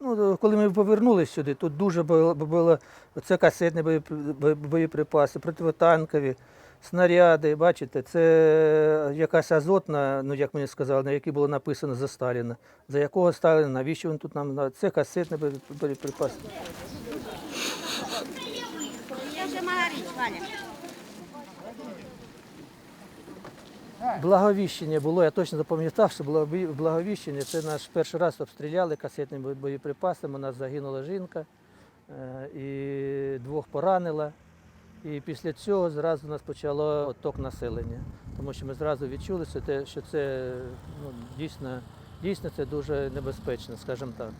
Ну, коли ми повернулися сюди, тут дуже було, це касетні боєпри- боєприпаси, противотанкові, снаряди. Бачите, це якась азотна, ну як мені сказали, на якій було написано за Сталіна. За якого Сталіна, навіщо він тут нам на- це касетні боєприпаси. Я вже Магарич, Ваня. Благовіщення було, я точно запам'ятав, що було благовіщення. Це наш перший раз обстріляли касетними боєприпасами. У нас загинула жінка е, і двох поранила. І після цього зразу у нас почало отток населення, тому що ми зразу відчули, що це, що це ну, дійсно, дійсно це дуже небезпечно, скажімо так.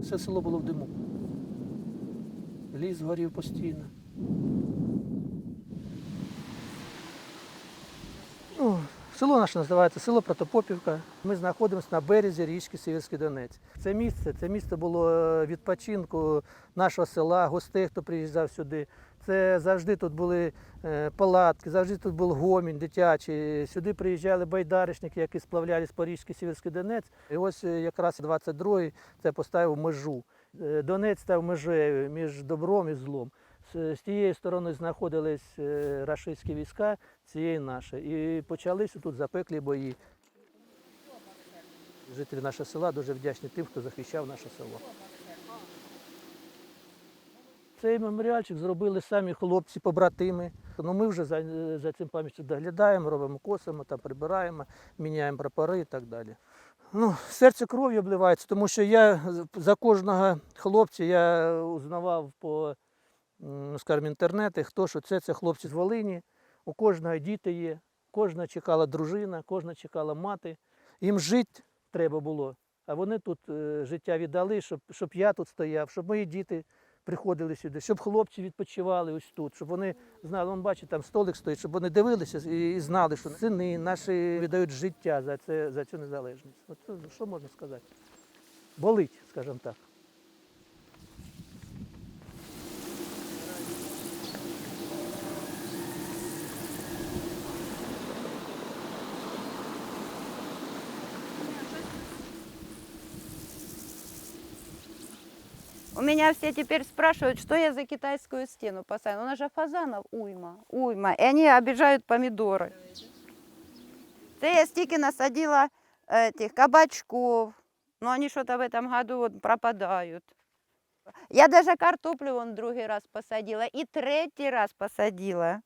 Все село було в диму. Ліс горів постійно. Ну, село наше називається село Протопопівка. Ми знаходимося на березі річки Сіверський Донець. Це місце, це місце було е, відпочинку нашого села, гостей, хто приїжджав сюди. Це завжди тут були е, палатки, завжди тут був гомінь дитячий. Сюди приїжджали байдарочники, які сплавлялись по річці Сіверський Донець. І ось е, якраз 22-й це поставив межу. Донець став межею між добром і злом. З тієї сторони знаходились е, рашистські війська, цієї наші. І почалися тут запеклі бої. Жителі нашого села дуже вдячні тим, хто захищав наше село. Цей меморіальчик зробили самі хлопці-побратими. Ну, ми вже за, за цим пам'яттю доглядаємо, робимо косимо, там прибираємо, міняємо прапори і так далі. Ну, серце кров'ю обливається, тому що я за кожного хлопця я узнавав по ну, скажімо, інтернети, хто що це, це хлопці з Волині, у кожного діти є, кожна чекала дружина, кожна чекала мати. Їм жити треба було, а вони тут е, життя віддали, щоб, щоб я тут стояв, щоб мої діти приходили сюди, щоб хлопці відпочивали ось тут, щоб вони знали, он бачить, там столик стоїть, щоб вони дивилися і, і знали, що сини наші віддають життя за, це, за цю незалежність. От, ну, що можна сказати? Болить, скажімо так. У меня все теперь спрашивают, что я за китайскую стену поставила. У нас же фазанов уйма, уйма. И они обижают помидоры. Це я стільки насадила этих кабачков. Но они что-то в этом году вот пропадают. Я даже картоплю вон другий раз посадила. И третий раз посадила.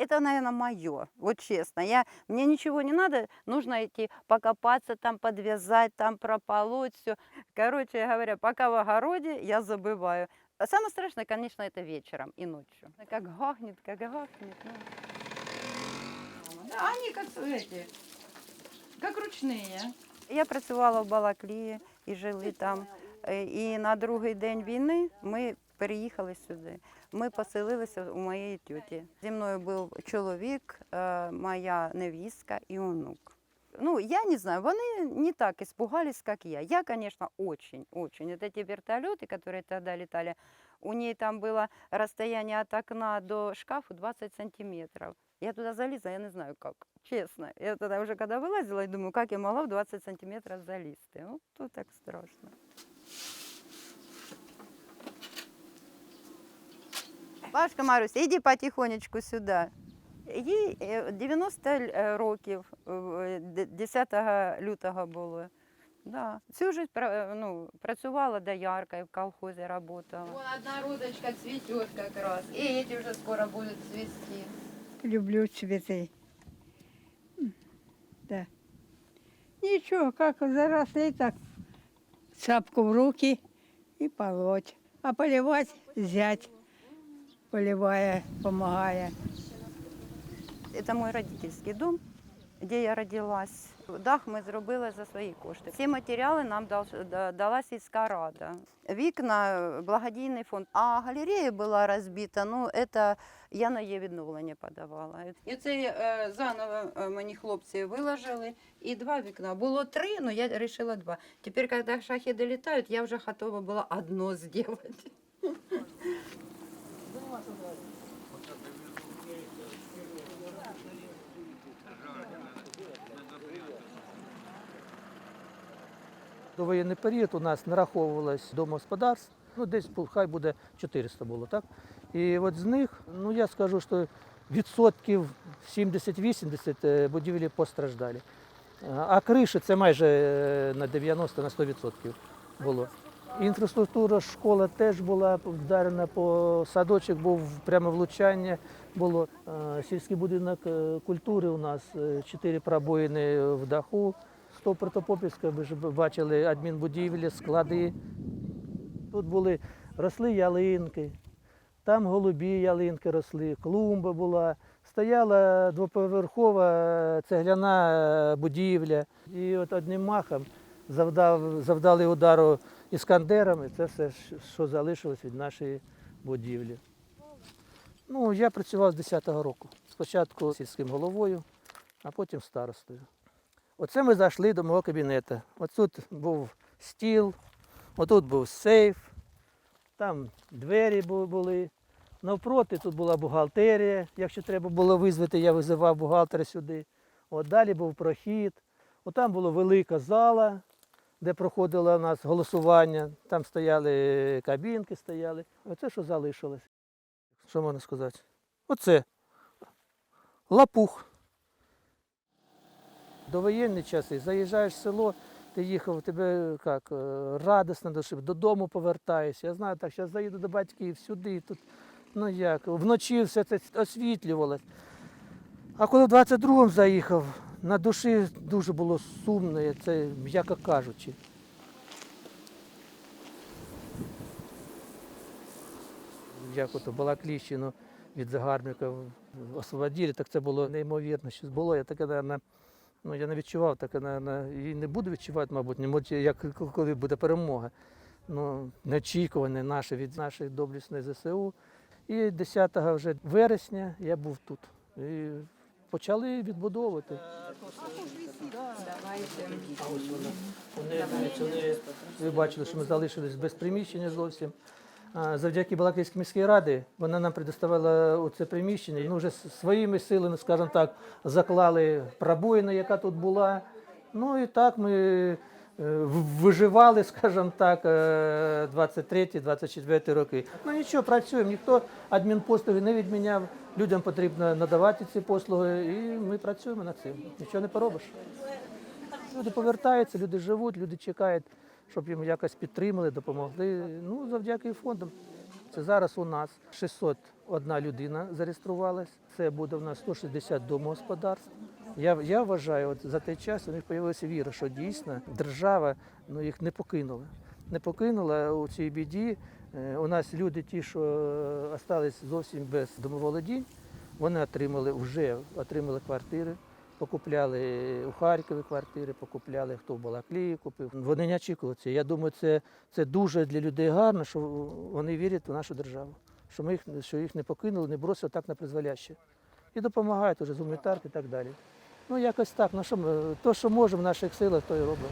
Это, наверное, мое, вот честно. Я, мне ничего не надо, нужно идти покопаться, там подвязать, там прополоть все. Короче говоря, пока в огороде я забываю. А самое страшное, конечно, это вечером и ночью. Как гахнет, как гахнет. ну. Да, они как эти, как ручные. Я працювала в Балаклії і жили там. Е, І на другий день війни ми переїхали сюди. Ми поселилися у моєї тьоті. Зі мною був чоловік, е, моя невістка і онук. Ну, я не знаю, вони не так испугались, как я. Я, конечно, очень, очень. Вот эти вертолеты, которые тогда летали, у ней там было расстояние от окна до шкафа 20 сантиметров. Я туда залезла, я не знаю как, честно. Я тогда уже когда вылазила, я думаю, как я могла в 20 сантиметров залезть. Ну, тут так страшно. Бабушка Маруся, іди потихонечку сюди. Їй е, 90 л- е, років, е, д- 10 лютого було. Да. Всю жизнь пра- ну, працювала дояркою, в колхозі працювала. Вон одна розочка цветет как раз. И эти уже скоро будут цвести. Люблю цветы. М, Да. Ничего, как заросли, так сапку в руки и полоть. А поливать зять, Поливая, помогая. Это мой родительский дом, де я родилась. Дах ми зробили за свої кошти. Всі матеріали нам дала сільська рада. Вікна благодійний фонд. А галерея була розбита. Ну, це я на її відновлення подавала. І це е, заново е, мені хлопці виложили. І два вікна. Було три, але я вирішила два. Тепер, коли шахеди літають, я вже готова була одно зробити. Воєнний період у нас нараховувалось домогосподарств, ну десь хай буде 400 було, так? І от з них, ну я скажу, що відсотків 70-80 е, будівлі постраждалі. А- криші це майже е, на 90 на 100% було. Інфраструктура школа теж була вдарена по садочок, був прямо влучання. Було Е, сільський будинок культури у нас чотири пробоїни в даху. 100 Протопопівська, ви ж бачили адмінбудівлі, склади. Тут були росли ялинки, там голубі ялинки росли, клумба була, стояла двоповерхова цегляна е, будівля. І от одним махом завдав, завдали удару іскандерами. Це все, що залишилось від нашої будівлі. Ну, я працював з 10-го року. Спочатку сільським головою, а потім старостою. Оце ми зайшли до мого кабінету. Ось тут був стіл, отут був сейф, там двері були. Навпроти тут була бухгалтерія. Якщо треба було визвати, я визивав бухгалтера сюди. От далі був прохід. От там була велика зала, де проходило у нас голосування. Там стояли кабінки, стояли. Оце що залишилось. Що можна сказати? Оце. Лапух. Довоєнні часи, заїжджаєш в село, ти їхав, тебе як, е, радісно душі, додому повертаєшся. Я знаю, так, зараз заїду до батьків сюди, тут, ну як, вночі все це освітлювалось. А коли в 22-му заїхав, на душі дуже було сумно, це м'яко кажучи. Як ото Балакліщину від загарбників освободили, так це було неймовірно, що було. Я таке, наверное, ну, я не відчував, таке, і не буду відчувати, мабуть, не можу, як коли буде перемога. Ну, неочікуване наше від нашої доблісної ЗСУ. І 10 вже вересня я був тут. І почали відбудовувати. Ви бачили, що ми залишились без приміщення зовсім. Завдяки Балаклійській міській раді вона нам предоставила це приміщення. Ми вже своїми силами, скажімо так, заклали пробоїну, яка тут була. Ну і так ми е, виживали, скажімо так, 23-24 роки. Ну нічого, працюємо, ніхто адмінпослуги не відміняв. Людям потрібно надавати ці послуги, і ми працюємо над цим. Нічого не поробиш. Люди повертаються, люди живуть, люди чекають, щоб їм якось підтримали, допомогли. Ну, завдяки фондам. Це зараз у нас 601 людина зареєструвалась. Це буде у нас 160 домогосподарств. Я, я вважаю, от за той час у них з'явилася віра, що дійсно держава ну, їх не покинула. Не покинула у цій біді. Е, У нас люди, ті, що залишились зовсім без домоволодінь, вони отримали вже отримали квартири, покупляли у Харкові квартири, покупляли, хто в Балаклії купив. Вони не очікували це. Я думаю, це, це дуже для людей гарно, що вони вірять в нашу державу, що ми їх, що їх не покинули, не бросили так на призволяще. І допомагають уже з гуманітарки і так далі. Ну, якось так. Ну, що ми, то, що можемо в наших силах, то і робимо.